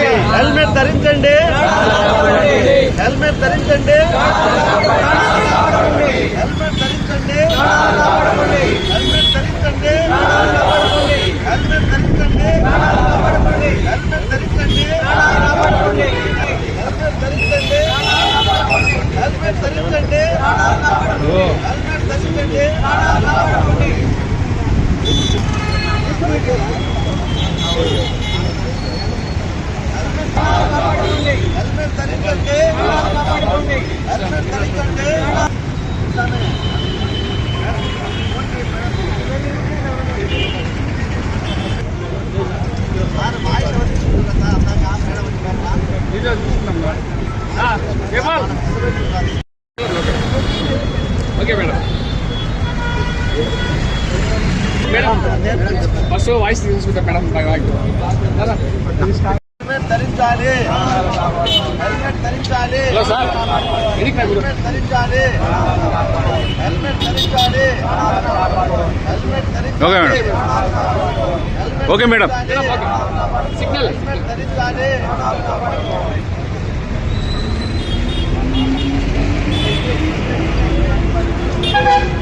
Helmet ధరించండి. Helmet ధరించండి. Helmet ధరించండి. హెల్మెట్ ధరించండి. హెల్మెట్ ధరించండి. హెల్మెట్ ధరించండి. హెల్మెట్ ధరించండి. హెల్మెట్ ధరించండి. హెల్మెట్ ధరించండి. హెల్మెట్ ధరించండి. హెల్మెట్ ధరించండి. Okay madam. Madam first voice తీసుకుంటా మేడం హెల్మెట్ ధరించాలి హెల్మెట్ ధరించాలి హలో సార్ ఎనికి నా గురు హెల్మెట్ ధరించాలి హెల్మెట్ ధరించాలి హెల్మెట్ ఓకే ధరించాలి madam. Okay madam. Signal helmet ధరించాలి హెల్మెట్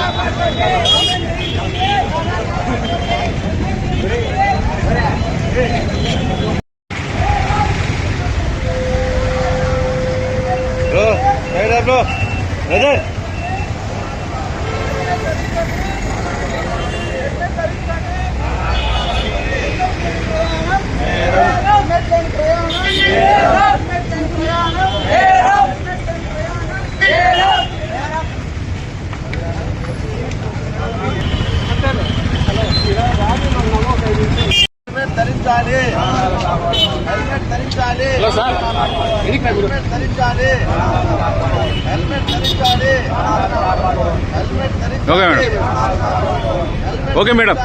¡Vamos, ఓకే ధరించాలి మేడం. Okay madam.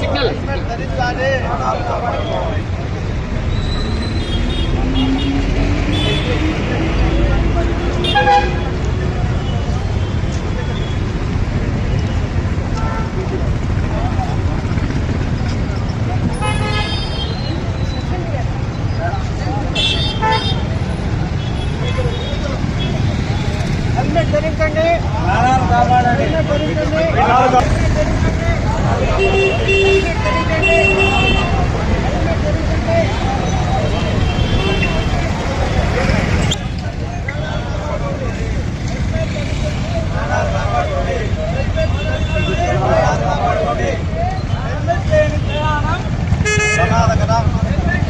సిగ్నల్ కాపాడండి హెల్మెట్ ధరించండి హెల్మెట్ లేని ప్రయాణం ప్రమాదకరం హెల్మెట్ లేని ప్రయాణం ప్రమాదకరం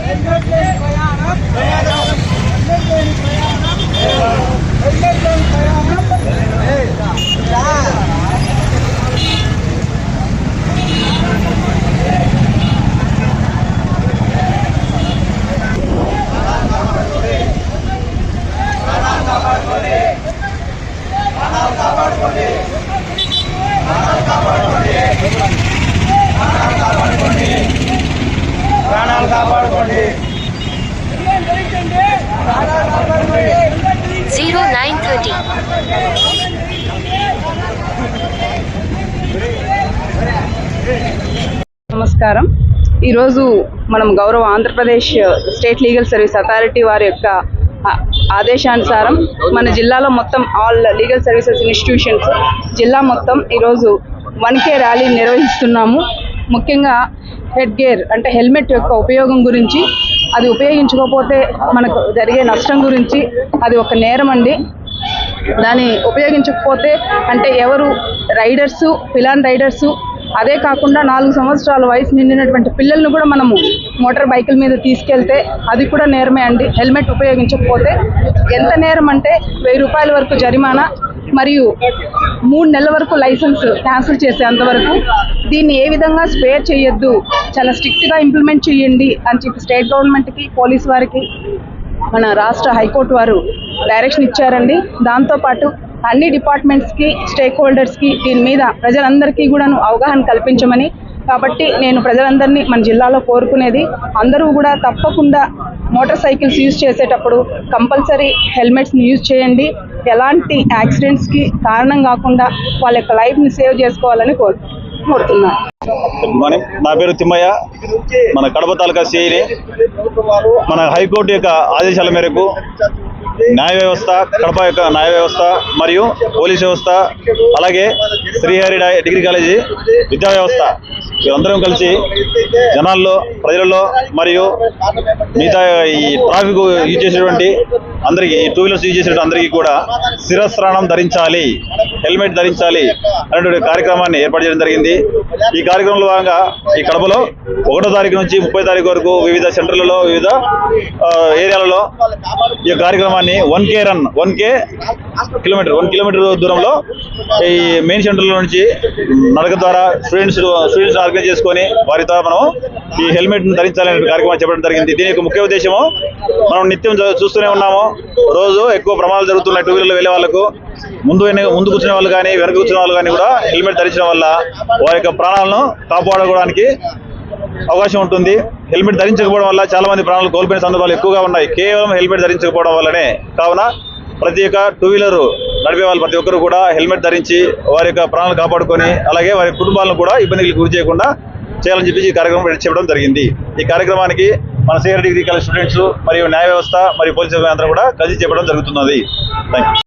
హెల్మెట్ లేని ప్రయాణం హెల్మెట్ లేని ప్రయాణం ప్రాణాలు నమస్కారం. ఈరోజు మనం గౌరవ Andhra Pradesh state legal service authority వారి యొక్క ఆదేశానుసారం మన జిల్లాలో మొత్తం ఆల్ లీగల్ సర్వీసెస్ ఇన్స్టిట్యూషన్స్ జిల్లా మొత్తం ఈరోజు వన్ కే ర్యాలీ నిర్వహిస్తున్నాము. ముఖ్యంగా హెడ్ గేర్ అంటే హెల్మెట్ యొక్క ఉపయోగం గురించి అది ఉపయోగించకపోతే మనకు జరిగే నష్టం గురించి అది ఒక నేరం అండి. దాన్ని ఉపయోగించకపోతే అంటే ఎవరు రైడర్సు పిలాన్ రైడర్సు అదే కాకుండా నాలుగు సంవత్సరాల వయసు నిండినటువంటి పిల్లల్ని కూడా మనము మోటార్ బైకుల మీద తీసుకెళ్తే అది కూడా నేరమే అండి. హెల్మెట్ ఉపయోగించకపోతే ఎంత నేరం అంటే వెయ్యి రూపాయల వరకు జరిమానా మరియు మూడు నెలల వరకు లైసెన్స్ క్యాన్సిల్ చేసేంత వరకు దీన్ని ఏ విధంగా స్పేర్ చేయొద్దు చాలా స్ట్రిక్ట్గా ఇంప్లిమెంట్ చేయండి అని చెప్పి స్టేట్ గవర్నమెంట్కి పోలీస్ వారికి మన రాష్ట్ర హైకోర్టు వారు డైరెక్షన్ ఇచ్చారండి. దాంతోపాటు అన్ని డిపార్ట్మెంట్స్కి స్టేక్ హోల్డర్స్కి దీని మీద ప్రజలందరికీ కూడాను అవగాహన కల్పించమని కాబట్టి నేను ప్రజలందరినీ మన జిల్లాలో కోరుకునేది అందరూ కూడా తప్పకుండా మోటార్ సైకిల్స్ యూజ్ చేసేటప్పుడు కంపల్సరీ హెల్మెట్స్ని యూజ్ చేయండి. ఎలాంటి యాక్సిడెంట్స్కి కారణం కాకుండా వాళ్ళ యొక్క లైఫ్ని సేవ్ చేసుకోవాలని కోరు కోరుతున్నాను. గుడ్ మార్నింగ్ నా పేరు తిమ్మయ్య. మన కడప తాలూకా సిఐని మన హైకోర్టు యొక్క ఆదేశాల మేరకు న్యాయ వ్యవస్థ కడప యొక్క న్యాయ వ్యవస్థ మరియు పోలీస్ వ్యవస్థ అలాగే శ్రీహరి డిగ్రీ కాలేజీ విద్యా వ్యవస్థ. అందరం కలిసి జనాల్లో ప్రజలలో మరియు మిగతా ఈ ట్రాఫిక్ యూజ్ చేసేటువంటి అందరికీ టూ వీలర్స్ యూజ్ చేసేటువంటి అందరికీ కూడా శిరస్నానం ధరించాలి హెల్మెట్ ధరించాలి అనేటువంటి కార్యక్రమాన్ని ఏర్పాటు చేయడం జరిగింది. ఈ కార్యక్రమంలో భాగంగా ఈ కడపలో ఒకటో తారీఖు నుంచి ముప్పై తారీఖు వరకు వివిధ సెంటర్లలో వివిధ ఆ, ఏరియాలలో ఈ కార్యక్రమాన్ని one K run one K kilometre one kilometre దూరంలో ఈ మెయిన్ సెంటర్ల నుంచి నడక ద్వారా స్టూడెంట్స్ స్టూడెంట్స్ ఆర్గనైజ్ చేసుకొని వారి ద్వారా మనం ఈ హెల్మెట్ ధరించాలనే కార్యక్రమం చెప్పడం జరిగింది. దీని యొక్క ముఖ్య ఉద్దేశము మనం నిత్యం చూస్తూనే ఉన్నాము. రోజు ఎక్కువ ప్రమాదాలు జరుగుతున్నాయి టూ వీలర్లో వెళ్ళే వాళ్ళకు. ముందు ముందు కూర్చునే వాళ్ళు కానీ వెనక కూర్చునే వాళ్ళు కానీ కూడా హెల్మెట్ ధరించడం వల్ల వారి యొక్క ప్రాణాలను కాపాడుకోవడానికి అవకాశం ఉంటుంది. హెల్మెట్ ధరించకపోవడం వల్ల చాలా మంది ప్రాణాలు కోల్పోయిన సందర్భాలు ఎక్కువగా ఉన్నాయి. కేవలం హెల్మెట్ ధరించకపోవడం వల్లనే. కావున ప్రతి ఒక్క టూ వీలర్ నడిపే వాళ్ళు ప్రతి ఒక్కరు కూడా హెల్మెట్ ధరించి వారి యొక్క ప్రాణాలు కాపాడుకొని అలాగే వారి కుటుంబాలను కూడా ఇబ్బందికి గురి చేయకుండా చేయాలని చెప్పి ఈ కార్యక్రమం చెప్పడం జరిగింది. ఈ కార్యక్రమానికి మన సీఆర్ డిగ్రీ కాలేజ్ స్టూడెంట్స్ మరియు న్యాయ వ్యవస్థ మరియు పోలీసు అందరూ కూడా కలిసి చెప్పడం జరుగుతున్నది. థ్యాంక్